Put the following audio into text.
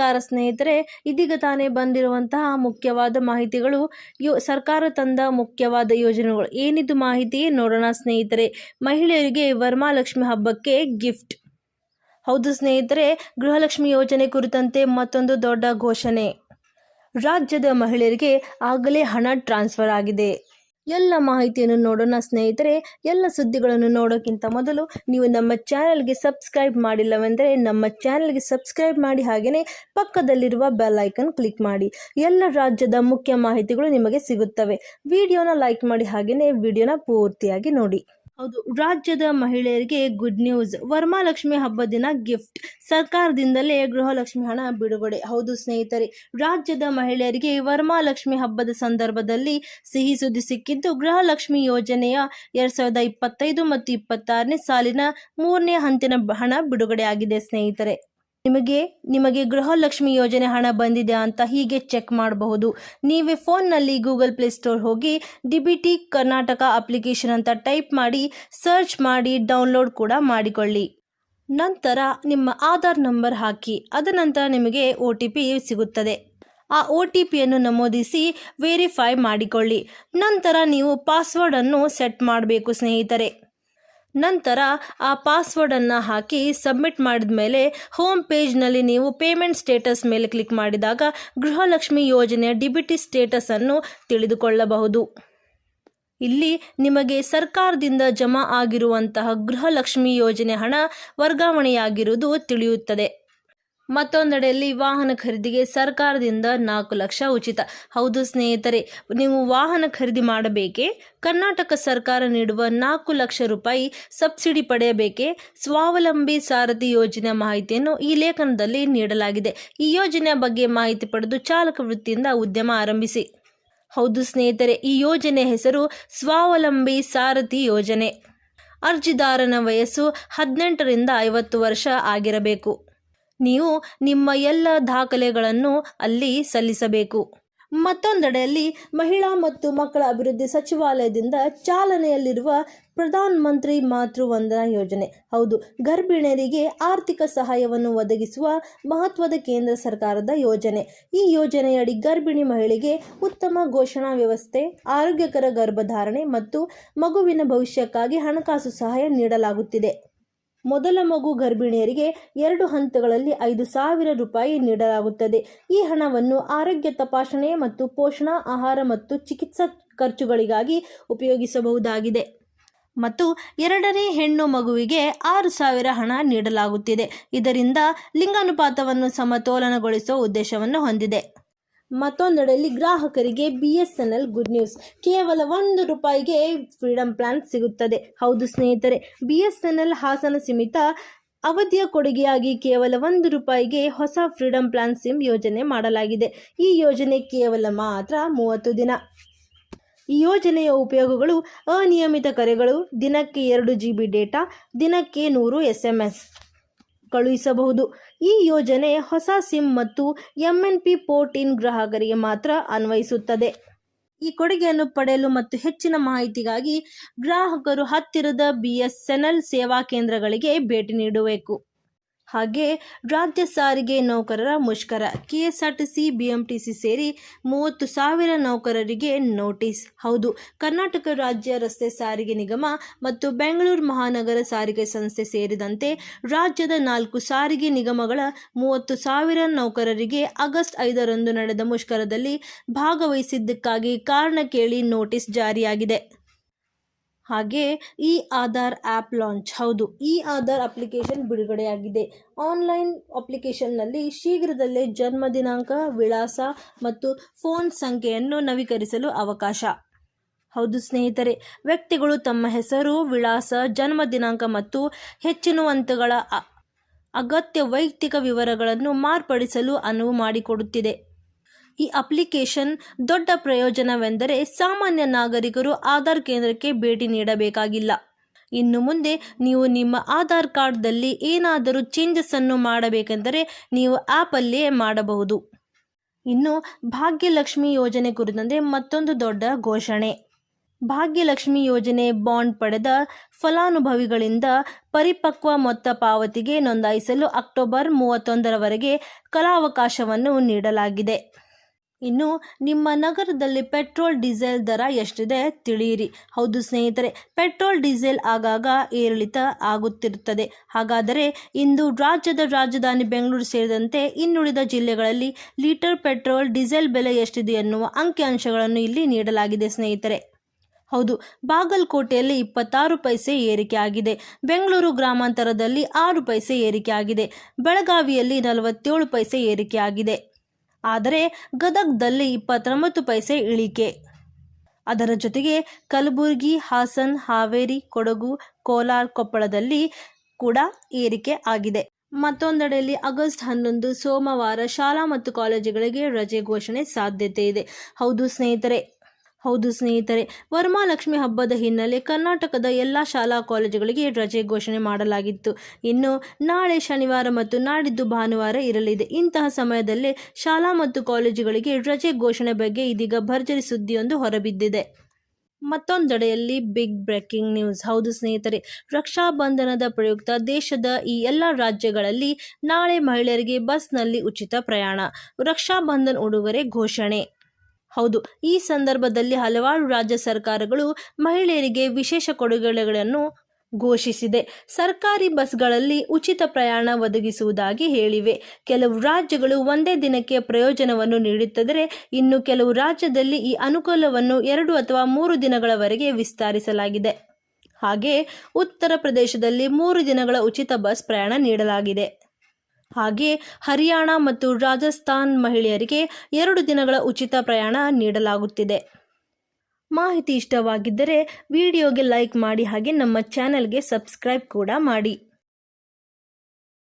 ನಮಸ್ಕಾರ ಸ್ನೇಹಿತರೆ, ಇದೀಗ ತಾನೇ ಬಂದಿರುವಂತಹ ಮುಖ್ಯವಾದ ಮಾಹಿತಿಗಳು ಯೋ, ಸರ್ಕಾರ ತಂದ ಮುಖ್ಯವಾದ ಯೋಜನೆಗಳು. ಏನಿದು ಮಾಹಿತಿ ನೋಡೋಣ ಸ್ನೇಹಿತರೆ. ಮಹಿಳೆಯರಿಗೆ ವರ್ಮಾಲಕ್ಷ್ಮಿ ಹಬ್ಬಕ್ಕೆ ಗಿಫ್ಟ್. ಹೌದು ಸ್ನೇಹಿತರೆ, ಗೃಹಲಕ್ಷ್ಮಿ ಯೋಜನೆ ಕುರಿತಂತೆ ಮತ್ತೊಂದು ದೊಡ್ಡ ಘೋಷಣೆ. ರಾಜ್ಯದ ಮಹಿಳೆಯರಿಗೆ ಆಗಲೇ ಹಣ ಟ್ರಾನ್ಸ್ಫರ್ ಆಗಿದೆ. ಎಲ್ಲ ಮಾಹಿತಿಯನ್ನು ನೋಡೋಣ ಸ್ನೇಹಿತರೆ, ಎಲ್ಲ ಸುದ್ದಿಗಳನ್ನು ನೋಡೋಕ್ಕಿಂತ ಮೊದಲು ನೀವು ನಮ್ಮ ಚಾನಲ್ಗೆ ಸಬ್ಸ್ಕ್ರೈಬ್ ಮಾಡಿಲ್ಲವೆಂದರೆ ನಮ್ಮ ಚಾನಲ್ಗೆ ಸಬ್ಸ್ಕ್ರೈಬ್ ಮಾಡಿ ಹಾಗೆಯೇ ಪಕ್ಕದಲ್ಲಿರುವ ಬೆಲ್ ಐಕನ್ ಕ್ಲಿಕ್ ಮಾಡಿ. ಎಲ್ಲ ರಾಜ್ಯದ ಮುಖ್ಯ ಮಾಹಿತಿಗಳು ನಿಮಗೆ ಸಿಗುತ್ತವೆ. ವಿಡಿಯೋನ ಲೈಕ್ ಮಾಡಿ ಹಾಗೆಯೇ ವಿಡಿಯೋನ ಪೂರ್ತಿಯಾಗಿ ನೋಡಿ. ಹೌದು. ರಾಜ್ಯದ ಮಹಿಳೆಯರಿಗೆ ಗುಡ್ ನ್ಯೂಸ್ ವರಮಹಾಲಕ್ಷ್ಮಿ ಹಬ್ಬದ ದಿನ ಗಿಫ್ಟ್ ಸರ್ಕಾರದಿಂದಲೇ ಗೃಹಲಕ್ಷ್ಮಿ ಹಣ ಬಿಡುಗಡೆ. ಹೌದು ಸ್ನೇಹಿತರೆ, ರಾಜ್ಯದ ಮಹಿಳೆಯರಿಗೆ ವರಮಹಾಲಕ್ಷ್ಮಿ ಹಬ್ಬದ ಸಂದರ್ಭದಲ್ಲಿ ಸಿಹಿ ಸುದ್ದಿ ಸಿಕ್ಕಿದ್ದು ಗೃಹಲಕ್ಷ್ಮಿ ಯೋಜನೆಯ ಎರಡ್ ಸಾವಿರದ ಇಪ್ಪತ್ತೈದು ಮತ್ತು ಇಪ್ಪತ್ತಾರನೇ ಸಾಲಿನ ಮೂರನೇ ಹಂತಿನ ಹಣ ಬಿಡುಗಡೆಯಾಗಿದೆ ಸ್ನೇಹಿತರೆ. ನಿಮಗೆ ನಿಮಗೆ ಗೃಹಲಕ್ಷ್ಮಿ ಯೋಜನೆ ಹಣ ಬಂದಿದೆ ಅಂತ ಹೀಗೆ ಚೆಕ್ ಮಾಡಬಹುದು. ನೀವೇ ಫೋನ್ನಲ್ಲಿ ಗೂಗಲ್ ಪ್ಲೇ ಸ್ಟೋರ್ ಹೋಗಿ D B T Karnataka application ಅಂತ ಟೈಪ್ ಮಾಡಿ ಸರ್ಚ್ ಮಾಡಿ ಡೌನ್ಲೋಡ್ ಕೂಡ ಮಾಡಿಕೊಳ್ಳಿ. ನಂತರ ನಿಮ್ಮ ಆಧಾರ್ ನಂಬರ್ ಹಾಕಿ, ಅದ ನಂತರ ನಿಮಗೆ ಒ ಟಿ ಪಿ ಸಿಗುತ್ತದೆ. ಆ ಒ ಟಿ ಪಿಯನ್ನು ನಮೂದಿಸಿ ವೆರಿಫೈ ಮಾಡಿಕೊಳ್ಳಿ. ನಂತರ ನೀವು ಪಾಸ್ವರ್ಡನ್ನು ಸೆಟ್ ಮಾಡಬೇಕು ಸ್ನೇಹಿತರೆ. ನಂತರ ಆ ಪಾಸ್ವರ್ಡನ್ನು ಹಾಕಿ ಸಬ್ಮಿಟ್ ಮಾಡಿದ ಮೇಲೆ ಹೋಮ್ ಪೇಜ್ನಲ್ಲಿ ನೀವು ಪೇಮೆಂಟ್ ಸ್ಟೇಟಸ್ ಮೇಲೆ ಕ್ಲಿಕ್ ಮಾಡಿದಾಗ ಗೃಹಲಕ್ಷ್ಮಿ ಯೋಜನೆಯ ಡಿಬಿಟಿ ಸ್ಟೇಟಸನ್ನು ತಿಳಿದುಕೊಳ್ಳಬಹುದು. ಇಲ್ಲಿ ನಿಮಗೆ ಸರ್ಕಾರದಿಂದ ಜಮಾ ಆಗಿರುವಂತಹ ಗೃಹಲಕ್ಷ್ಮಿ ಯೋಜನೆ ಹಣ ವರ್ಗಾವಣೆಯಾಗಿರುವುದು ತಿಳಿಯುತ್ತದೆ. ಮತ್ತೊಂದೆಡೆಯಲ್ಲಿ ವಾಹನ ಖರೀದಿಗೆ ಸರ್ಕಾರದಿಂದ ನಾಲ್ಕು ಲಕ್ಷ ಉಚಿತ. ಹೌದು ಸ್ನೇಹಿತರೆ, ನೀವು ವಾಹನ ಖರೀದಿ ಮಾಡಬೇಕೇ? ಕರ್ನಾಟಕ ಸರ್ಕಾರ ನೀಡುವ ನಾಲ್ಕು ಲಕ್ಷ ರೂಪಾಯಿ ಸಬ್ಸಿಡಿ ಪಡೆಯಬೇಕೇ? ಸ್ವಾವಲಂಬಿ ಸಾರಥಿ ಯೋಜನೆ ಮಾಹಿತಿಯನ್ನು ಈ ಲೇಖನದಲ್ಲಿ ನೀಡಲಾಗಿದೆ. ಈ ಯೋಜನೆಯ ಬಗ್ಗೆ ಮಾಹಿತಿ ಪಡೆದು ಚಾಲಕ ವೃತ್ತಿಯಿಂದ ಉದ್ಯಮ ಆರಂಭಿಸಿ. ಹೌದು ಸ್ನೇಹಿತರೆ, ಈ ಯೋಜನೆ ಹೆಸರು ಸ್ವಾವಲಂಬಿ ಸಾರಥಿ ಯೋಜನೆ. ಅರ್ಜಿದಾರನ ವಯಸ್ಸು ಹದಿನೆಂಟರಿಂದ ಐವತ್ತು ವರ್ಷ ಆಗಿರಬೇಕು. ನೀವು ನಿಮ್ಮ ಎಲ್ಲ ದಾಖಲೆಗಳನ್ನು ಅಲ್ಲಿ ಸಲ್ಲಿಸಬೇಕು. ಮತ್ತೊಂದೆಡೆಯಲ್ಲಿ ಮಹಿಳಾ ಮತ್ತು ಮಕ್ಕಳ ಅಭಿವೃದ್ಧಿ ಸಚಿವಾಲಯದಿಂದ ಚಾಲನೆಯಲ್ಲಿರುವ ಪ್ರಧಾನ ಮಂತ್ರಿ ಮಾತೃವಂದನಾ ಯೋಜನೆ. ಹೌದು, ಗರ್ಭಿಣಿಯರಿಗೆ ಆರ್ಥಿಕ ಸಹಾಯವನ್ನು ಒದಗಿಸುವ ಮಹತ್ವದ ಕೇಂದ್ರ ಸರ್ಕಾರದ ಯೋಜನೆ. ಈ ಯೋಜನೆಯಡಿ ಗರ್ಭಿಣಿ ಮಹಿಳೆಗೆ ಉತ್ತಮ ಘೋಷಣಾ ವ್ಯವಸ್ಥೆ, ಆರೋಗ್ಯಕರ ಗರ್ಭಧಾರಣೆ ಮತ್ತು ಮಗುವಿನ ಭವಿಷ್ಯಕ್ಕಾಗಿ ಹಣಕಾಸು ಸಹಾಯ ನೀಡಲಾಗುತ್ತಿದೆ. ಮೊದಲ ಮಗು ಗರ್ಭಿಣಿಯರಿಗೆ ಎರಡು ಹಂತಗಳಲ್ಲಿ ಐದು ಸಾವಿರ ರೂಪಾಯಿ ನೀಡಲಾಗುತ್ತದೆ. ಈ ಹಣವನ್ನು ಆರೋಗ್ಯ ತಪಾಸಣೆ ಮತ್ತು ಪೋಷಣಾ, ಆಹಾರ ಮತ್ತು ಚಿಕಿತ್ಸಾ ಖರ್ಚುಗಳಿಗಾಗಿ ಉಪಯೋಗಿಸಬಹುದಾಗಿದೆ. ಮತ್ತು ಎರಡನೇ ಹೆಣ್ಣು ಮಗುವಿಗೆ ಆರು ಸಾವಿರ ಹಣ ನೀಡಲಾಗುತ್ತಿದೆ. ಇದರಿಂದ ಲಿಂಗಾನುಪಾತವನ್ನು ಸಮತೋಲನಗೊಳಿಸುವ ಉದ್ದೇಶವನ್ನು ಹೊಂದಿದೆ. ಮತ್ತೊಂದೆಡೆಯಲ್ಲಿ ಗ್ರಾಹಕರಿಗೆ B S N L good news ಕೇವಲ ಒಂದು ರೂಪಾಯಿಗೆ ಫ್ರೀಡಮ್ ಪ್ಲಾನ್ ಸಿಗುತ್ತದೆ. ಹೌದು ಸ್ನೇಹಿತರೆ B S N L Hassan ಸೀಮಿತ ಅವಧಿಯ ಕೊಡುಗೆಯಾಗಿ ಕೇವಲ ಒಂದು ರೂಪಾಯಿಗೆ ಹೊಸ ಫ್ರೀಡಮ್ ಪ್ಲಾನ್ ಸಿಮ್ ಯೋಜನೆ ಮಾಡಲಾಗಿದೆ. ಈ ಯೋಜನೆ ಕೇವಲ ಮಾತ್ರ ಮೂವತ್ತು ದಿನ. ಈ ಯೋಜನೆಯ ಉಪಯೋಗಗಳು ಅನಿಯಮಿತ ಕರೆಗಳು, ದಿನಕ್ಕೆ ಎರಡು ಜಿ ಬಿ ಡೇಟಾ ದಿನಕ್ಕೆ ನೂರು ಎಸ್ ಎಂ ಎಸ್ ಕಳುಹಿಸಬಹುದು. ಈ ಯೋಜನೆ ಹೊಸ ಸಿಮ್ ಮತ್ತು ಎಂಎನ್ ಪಿ ಪೋರ್ಟ್ ಇನ್ ಗ್ರಾಹಕರಿಗೆ ಮಾತ್ರ ಅನ್ವಯಿಸುತ್ತದೆ. ಈ ಕೊಡುಗೆಯನ್ನು ಪಡೆಯಲು ಮತ್ತು ಹೆಚ್ಚಿನ ಮಾಹಿತಿಗಾಗಿ ಗ್ರಾಹಕರು ಹತ್ತಿರದ ಬಿಎಸ್ಎನ್ಎಲ್ ಎನ್ ಎಲ್ ಸೇವಾ ಕೇಂದ್ರಗಳಿಗೆ ಭೇಟಿ ನೀಡಬೇಕು. ಹಾಗೆ ರಾಜ್ಯ ಸಾರಿಗೆ ನೌಕರರ ಮುಷ್ಕರ. ಕೆಎಸ್ಆರ್ಟಿಸಿ, ಬಿಎಂಟಿಸಿ ಸೇರಿ ಮೂವತ್ತು ಸಾವಿರ ನೌಕರರಿಗೆ ನೋಟಿಸ್. ಹೌದು, ಕರ್ನಾಟಕ ರಾಜ್ಯ ರಸ್ತೆ ಸಾರಿಗೆ ನಿಗಮ ಮತ್ತು ಬೆಂಗಳೂರು ಮಹಾನಗರ ಸಾರಿಗೆ ಸಂಸ್ಥೆ ಸೇರಿದಂತೆ ರಾಜ್ಯದ ನಾಲ್ಕು ಸಾರಿಗೆ ನಿಗಮಗಳ ಮೂವತ್ತು ಸಾವಿರ ನೌಕರರಿಗೆ ಆಗಸ್ಟ್ ಐದರಂದು ನಡೆದ ಮುಷ್ಕರದಲ್ಲಿ ಭಾಗವಹಿಸಿದ್ದಕ್ಕಾಗಿ ಕಾರಣ ಕೇಳಿ ನೋಟಿಸ್ ಜಾರಿಯಾಗಿದೆ. ಹಾಗೆ ಇ ಆಧಾರ್ ಆ್ಯಪ್ ಲಾಂಚ್, ಹೌದು ಇ ಆಧಾರ್ ಅಪ್ಲಿಕೇಶನ್ ಬಿಡುಗಡೆಯಾಗಿದೆ. ಆನ್ಲೈನ್ ಅಪ್ಲಿಕೇಶನ್ನಲ್ಲಿ ಶೀಘ್ರದಲ್ಲೇ ಜನ್ಮ ದಿನಾಂಕ, ವಿಳಾಸ ಮತ್ತು ಫೋನ್ ಸಂಖ್ಯೆಯನ್ನು ನವೀಕರಿಸಲು ಅವಕಾಶ. ಹೌದು ಸ್ನೇಹಿತರೆ, ವ್ಯಕ್ತಿಗಳು ತಮ್ಮ ಹೆಸರು, ವಿಳಾಸ, ಜನ್ಮ ದಿನಾಂಕ ಮತ್ತು ಹೆಚ್ಚಿನವಂತಗಳ ಅಗತ್ಯ ವೈಯಕ್ತಿಕ ವಿವರಗಳನ್ನು ಮಾರ್ಪಡಿಸಲು ಅನುವು ಮಾಡಿಕೊಡುತ್ತಿದೆ. ಈ ಅಪ್ಲಿಕೇಶನ್ ದೊಡ್ಡ ಪ್ರಯೋಜನವೆಂದರೆ ಸಾಮಾನ್ಯ ನಾಗರಿಕರು ಆಧಾರ್ ಕೇಂದ್ರಕ್ಕೆ ಭೇಟಿ ನೀಡಬೇಕಾಗಿಲ್ಲ. ಇನ್ನು ಮುಂದೆ ನೀವು ನಿಮ್ಮ ಆಧಾರ್ ಕಾರ್ಡ್ದಲ್ಲಿ ಏನಾದರೂ ಚೇಂಜಸ್ ಅನ್ನು ಮಾಡಬೇಕೆಂದರೆ ನೀವು ಆ್ಯಪಲ್ಲಿಯೇ ಮಾಡಬಹುದು. ಇನ್ನು ಭಾಗ್ಯಲಕ್ಷ್ಮಿ ಯೋಜನೆ ಕುರಿತಂತೆ ಮತ್ತೊಂದು ದೊಡ್ಡ ಘೋಷಣೆ. ಭಾಗ್ಯಲಕ್ಷ್ಮಿ ಯೋಜನೆ ಬಾಂಡ್ ಪಡೆದ ಫಲಾನುಭವಿಗಳಿಂದ ಪರಿಪಕ್ವ ಮೊತ್ತ ಪಾವತಿಗೆ ನೋಂದಾಯಿಸಲು ಅಕ್ಟೋಬರ್ ಮೂವತ್ತೊಂದರವರೆಗೆ ಕಲಾವಕಾಶವನ್ನು ನೀಡಲಾಗಿದೆ. ಇನ್ನು ನಿಮ್ಮ ನಗರದಲ್ಲಿ ಪೆಟ್ರೋಲ್, ಡೀಸೆಲ್ ದರ ಎಷ್ಟಿದೆ ತಿಳಿಯಿರಿ. ಹೌದು ಸ್ನೇಹಿತರೆ, ಪೆಟ್ರೋಲ್, ಡೀಸೆಲ್ ಆಗಾಗ ಏರಿಳಿತ ಆಗುತ್ತಿರುತ್ತದೆ. ಹಾಗಾದರೆ ಇಂದು ರಾಜ್ಯದ ರಾಜಧಾನಿ ಬೆಂಗಳೂರು ಸೇರಿದಂತೆ ಇನ್ನುಳಿದ ಜಿಲ್ಲೆಗಳಲ್ಲಿ ಲೀಟರ್ ಪೆಟ್ರೋಲ್, ಡೀಸೆಲ್ ಬೆಲೆ ಎಷ್ಟಿದೆ ಎನ್ನುವ ಅಂಕಿಅಂಶಗಳನ್ನು ಇಲ್ಲಿ ನೀಡಲಾಗಿದೆ ಸ್ನೇಹಿತರೆ. ಹೌದು, ಬಾಗಲಕೋಟೆಯಲ್ಲಿ ಇಪ್ಪತ್ತಾರು ಪೈಸೆ ಏರಿಕೆ ಆಗಿದೆ. ಬೆಂಗಳೂರು ಗ್ರಾಮಾಂತರದಲ್ಲಿ ಆರು ಪೈಸೆ ಏರಿಕೆ ಆಗಿದೆ. ಬೆಳಗಾವಿಯಲ್ಲಿ ನಲವತ್ತೇಳು ಪೈಸೆ ಏರಿಕೆ ಆಗಿದೆ. ಆದರೆ ಗದಗದಲ್ಲಿ ಇಪ್ಪತ್ತೊಂಬತ್ತು ಪೈಸೆ ಇಳಿಕೆ. ಅದರ ಜೊತೆಗೆ ಕಲಬುರಗಿ, ಹಾಸನ್, ಹಾವೇರಿ, ಕೊಡಗು, ಕೋಲಾರ ಕೊಪ್ಪಳದಲ್ಲಿ ಕೂಡ ಏರಿಕೆ ಆಗಿದೆ. ಮತ್ತೊಂದೆಡೆಯಲ್ಲಿ ಆಗಸ್ಟ್ ಹನ್ನೊಂದು ಸೋಮವಾರ ಶಾಲಾ ಮತ್ತು ಕಾಲೇಜುಗಳಿಗೆ ರಜೆ ಘೋಷಣೆ ಸಾಧ್ಯತೆ ಇದೆ. ಹೌದು ಸ್ನೇಹಿತರೆ ಹೌದು ಸ್ನೇಹಿತರೆ ವರಮಹಾಲಕ್ಷ್ಮಿ ಹಬ್ಬದ ಹಿನ್ನೆಲೆ ಕರ್ನಾಟಕದ ಎಲ್ಲ ಶಾಲಾ ಕಾಲೇಜುಗಳಿಗೆ ರಜೆ ಘೋಷಣೆ ಮಾಡಲಾಗಿತ್ತು. ಇನ್ನು ನಾಳೆ ಶನಿವಾರ ಮತ್ತು ನಾಡಿದ್ದು ಭಾನುವಾರ ಇರಲಿದೆ. ಇಂತಹ ಸಮಯದಲ್ಲೇ ಶಾಲಾ ಮತ್ತು ಕಾಲೇಜುಗಳಿಗೆ ರಜೆ ಘೋಷಣೆ ಬಗ್ಗೆ ಇದೀಗ ಭರ್ಜರಿ ಸುದ್ದಿಯೊಂದು ಹೊರಬಿದ್ದಿದೆ. ಮತ್ತೊಂದೆಡೆಯಲ್ಲಿ ಬಿಗ್ ಬ್ರೇಕಿಂಗ್ ನ್ಯೂಸ್. ಹೌದು ಸ್ನೇಹಿತರೆ, ರಕ್ಷಾ ಬಂಧನದ ಪ್ರಯುಕ್ತ ದೇಶದ ಈ ಎಲ್ಲ ರಾಜ್ಯಗಳಲ್ಲಿ ನಾಳೆ ಮಹಿಳೆಯರಿಗೆ ಬಸ್ನಲ್ಲಿ ಉಚಿತ ಪ್ರಯಾಣ. ರಕ್ಷಾಬಂಧನ್ ಉಡುಗೊರೆ ಘೋಷಣೆ. ಹೌದು, ಈ ಸಂದರ್ಭದಲ್ಲಿ ಹಲವಾರು ರಾಜ್ಯ ಸರ್ಕಾರಗಳು ಮಹಿಳೆಯರಿಗೆ ವಿಶೇಷ ಕೊಡುಗೆಗಳನ್ನು ಘೋಷಿಸಿದೆ. ಸರ್ಕಾರಿ ಬಸ್ಗಳಲ್ಲಿ ಉಚಿತ ಪ್ರಯಾಣ ಒದಗಿಸುವುದಾಗಿ ಹೇಳಿವೆ. ಕೆಲವು ರಾಜ್ಯಗಳು ಒಂದೇ ದಿನಕ್ಕೆ ಪ್ರಯೋಜನವನ್ನು ನೀಡುತ್ತಿದ್ದರೆ, ಇನ್ನು ಕೆಲವು ರಾಜ್ಯದಲ್ಲಿ ಈ ಅನುಕೂಲವನ್ನು ಎರಡು ಅಥವಾ ಮೂರು ದಿನಗಳವರೆಗೆ ವಿಸ್ತರಿಸಲಾಗಿದೆ. ಹಾಗೆ ಉತ್ತರ ಪ್ರದೇಶದಲ್ಲಿ ಮೂರು ದಿನಗಳ ಉಚಿತ ಬಸ್ ಪ್ರಯಾಣ ನೀಡಲಾಗಿದೆ. ಹಾಗೆ ಹರಿಯಾಣ ಮತ್ತು ರಾಜಸ್ಥಾನ್ ಮಹಿಳೆಯರಿಗೆ ಎರಡು ದಿನಗಳ ಉಚಿತ ಪ್ರಯಾಣ ನೀಡಲಾಗುತ್ತಿದೆ. ಮಾಹಿತಿ ಇಷ್ಟವಾಗಿದ್ದರೆ ವಿಡಿಯೋಗೆ ಲೈಕ್ ಮಾಡಿ ಹಾಗೆ ನಮ್ಮ ಚಾನೆಲ್ಗೆ ಸಬ್ಸ್ಕ್ರೈಬ್ ಕೂಡ ಮಾಡಿ.